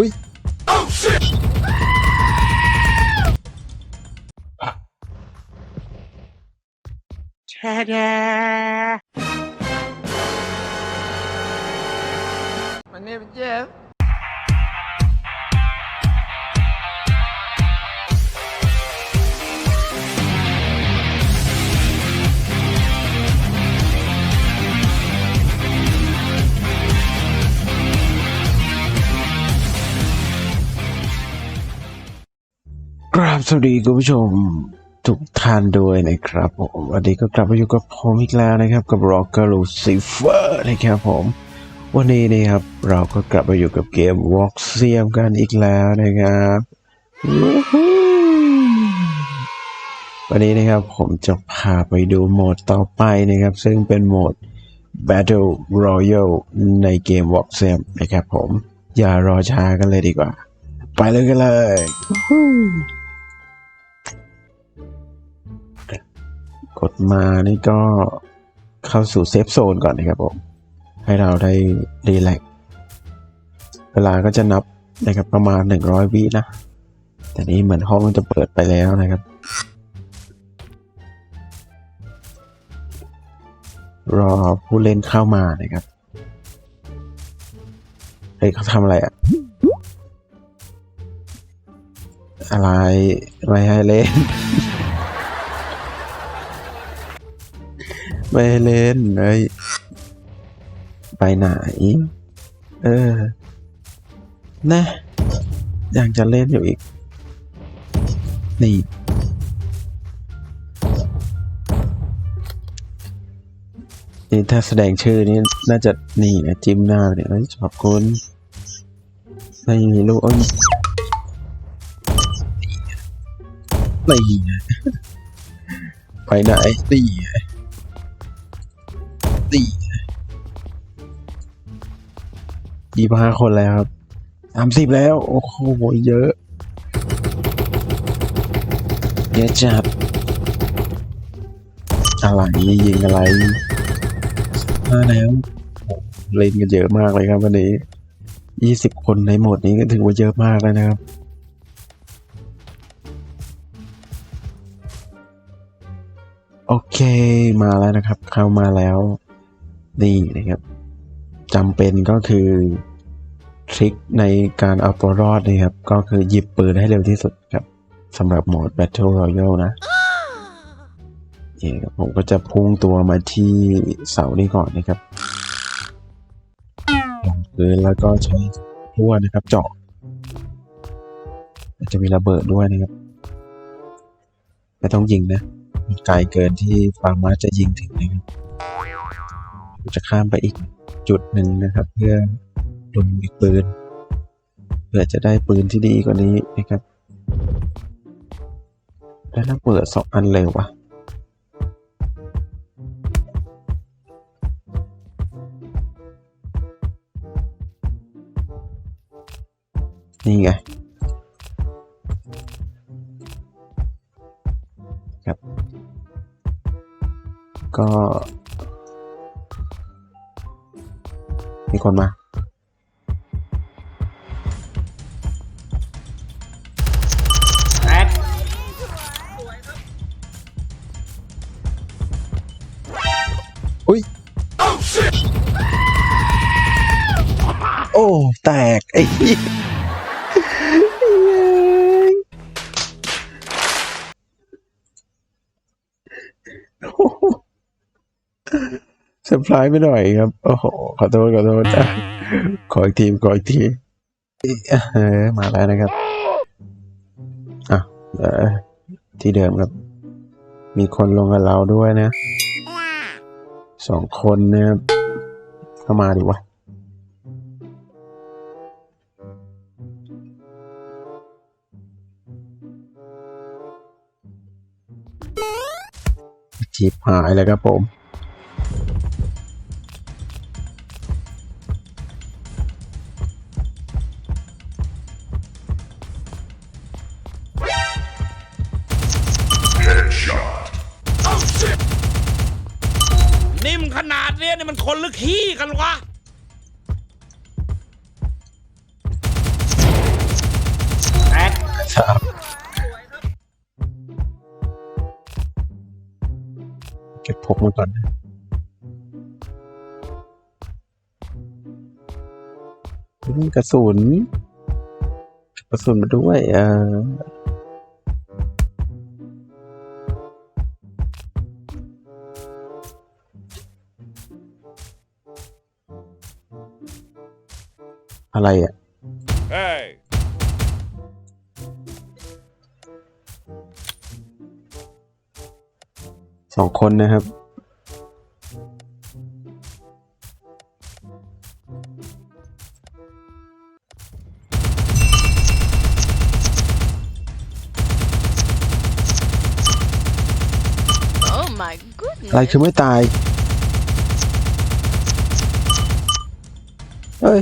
อุ้ย My name is Jeff. สวัสดีคุณผู้ชมทุกท่านด้วยนะครับผมวันนี้ก็กลับมาอยู่กับผมอีกแล้วนะครับ กับ Rocker Lucifer นะครับผม วันนี้นะครับเราก็กลับมาอยู่กับเกม Walk เซียมกันอีกแล้วนะครับวู้ฮู้วันนี้นะครับผมจะพาไปดูโหมดต่อไปนะครับ ซึ่งเป็นโหมด Battle Royale ในเกม Walk เซียมนะครับผม อย่ารอช้ากันเลยดีกว่า ไปเลยกันเลย กดมานี่ก็เข้าสู่เซฟโซนก่อนนะครับผม ให้เราได้รีแลกเวลาก็จะนับนะครับประมาณ 100 วินะ แต่นี้เหมือนห้องจะเปิดไปแล้วนะครับ รอผู้เล่นเข้ามานะครับเฮ้ยเขาทำอะไรอะอะไร ไม่ให้เล่น ไม่เล่นเอ้ยไปไหน เออ นะยังจะเล่นอยู่อีก นี่ นี่ถ้าแสดงชื่อนี่น่าจะนี่นะจิ้มหน้าเนี่ยเอ้ยขอบคุณไม่มีลูกอ้ยนี่ไงไปไหนนี่ไง สี่ยี่ห้าคนแล้วครับสามสิบแล้ว โอ้โหเยอะ เยอะจัดอะไรยิงอะไรมาแล้วเล่นกันเยอะมากเลยครับวันนี้ยี่สิบคนในโหมดนี้ก็ถือว่าเยอะมากเลยนะครับโอเคมาแล้วนะครับ เข้ามาแล้ว นี่นะครับจำเป็นก็คือทริคในการเอาตัวรอดนะครับ ก็คือหยิบปืนให้เร็วที่สุดครับสำหรับโหมด Battle Royale นะนี่ครับผมก็จะพุ่งตัวมาที่เสานี้ก่อนนะครับลงพื้นแล้วก็ใช้พลั่วนะครับเจาะจะมีระเบิดด้วยนะครับ ไม่ต้องยิงนะมันไกลเกินที่ฟาร์มาจะยิงถึงนะครับ จะข้ามไปอีกจุดหนึ่งนะครับ เพื่อลงอีกปืนเพื่อจะได้ปืนที่ดีกว่านี้นะครับแล้วเราเปิดสองอันเลยวะนี่ไงครับ ก็ คนมาอุ้ย โอ้ แตกไอ้เหี้ยโอ้โหเซอร์ไพรส์ไปหน่อยครับ โอ้โห ขอโทษ ขอโทษอะขออีกทีขออีกทีเออมาแล้วนะครับอะเออที่เดิมครับ มีคนลงกับเราด้วยนะสองคนนะครับเข้ามาดิวะจีบหายเลยครับผม ขี้กันวะครับเก็บพกมาก่อนนะกระสุนกระสุนมาด้วยเออ อะไรอะ Hey! สองคนนะครับ Oh my goodness. อะไรคือไม่ตายเฮ้ย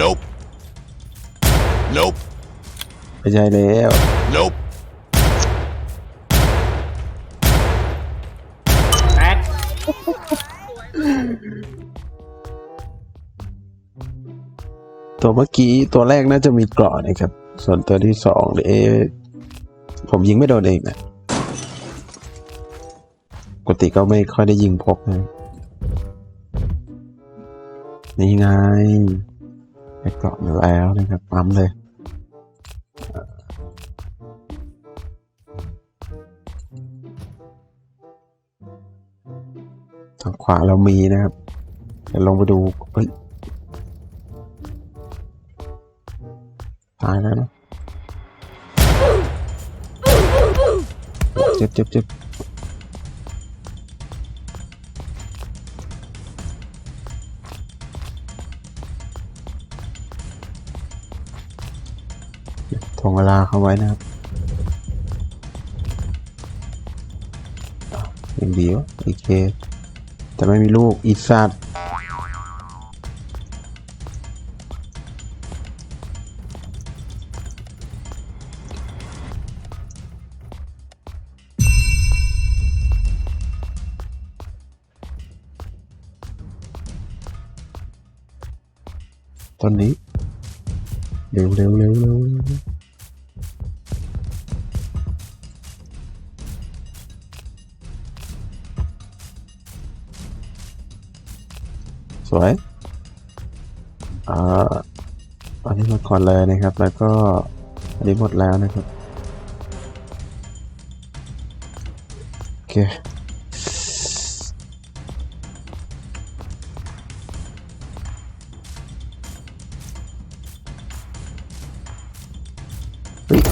Nope. Nope. ไม่ใช่แล้ว Nope. ตัวเมื่อกี้ตัวแรกน่าจะมีเกราะนะครับ ส่วนตัวที่สองเอ๊ะผมยิงไม่โดนเองนะปกติก็ไม่ค่อยได้ยิงพกนะนี่ไงได้ เกาะมาแล้วนะครับปั๊มเลยทางขวาเรามีนะครับเดี๋ยวลงไปดูเฮ้ยตายแล้วนะเจ็บเจ็บเจ็บ งเวลาเขาไว้นะครับอะยังดีวะอีเคแต่ไม่มีลูกอีสัตว์ สวยอ่าอันนี้หมดก่อนเลยนะครับ แล้วก็อันนี้หมดแล้วนะครับ โอเคเฮ้ย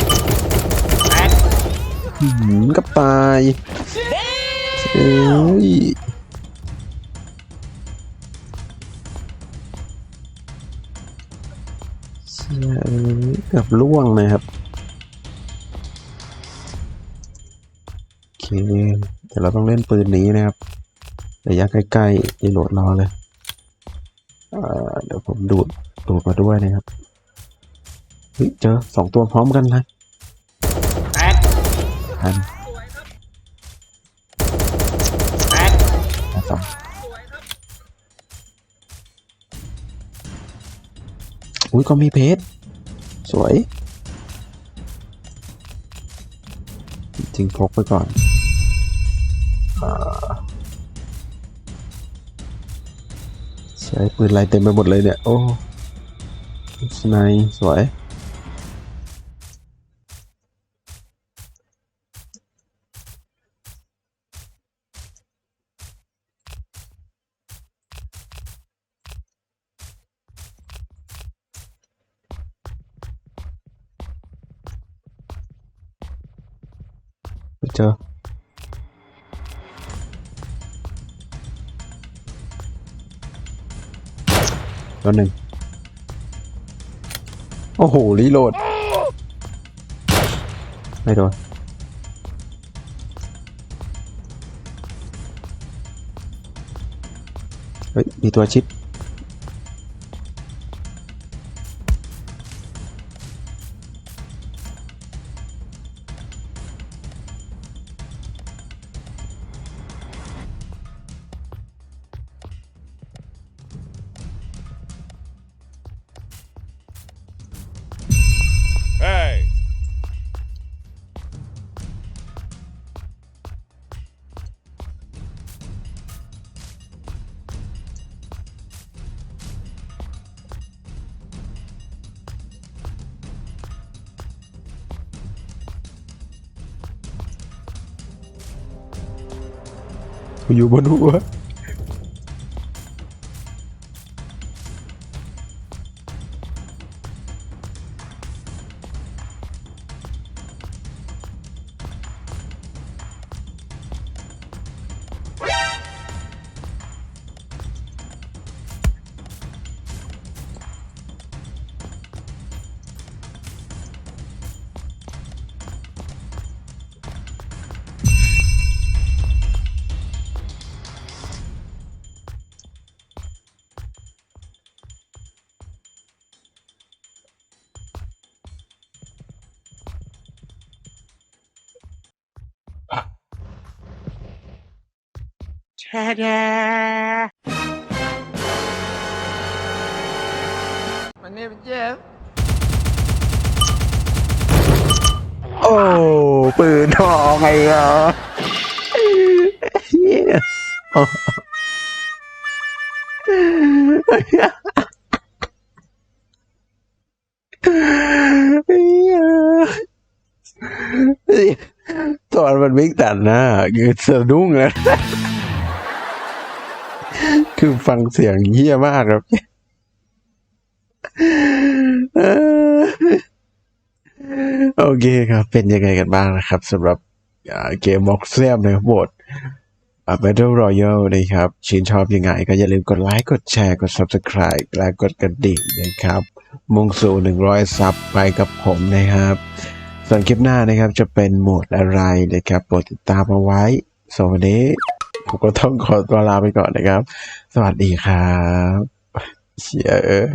หืมกับตายเอ้ย เกือบล่วงนะครับ โอเคเดี๋ยวเราต้องเล่นปืนนี้นะครับระยะใกล้ๆรีโหลดรอเลยเดี๋ยวผมดูดดูดมาด้วยนะครับเฮ้ยเจอสองตัวพร้อมกันนะทันสองอุ้ยก็มีเพชร สวย จริงพกไปก่อนใช้ปืนลายเต็มไปหมดเลยเนี่ย โอ้สไนสวย ไปเจอตัวหนึ่งโอ้โอยู่บนหัว My name is Jeff. โอ้ปืนทองไงเหรอเหี้ยโอ้เหี้ยตอนมันวิ่งตัดหน้าคือสะดุ้งแล้ว คือฟังเสียงเฮี้ยมากครับโอเคครับ เป็นยังไงกันบ้างนะครับสำหรับเกมม็อกเซียมในโหมดอ่า Battle Royale นะครับชื่นชอบยังไง ก็อย่าลืมกดไลค์ กดแชร์ กด Subscribe และกดกระดิ่งนะครับ มุ่งสู่ 100 ซับไปกับผมนะครับ ส่วนคลิปหน้านะครับจะเป็นโหมดอะไรนะครับโปรดติดตามเอาไว้สวันนี้ ผมก็ต้องขอตัวลาไปก่อนนะครับ สวัสดีครับ เชียเอ้ย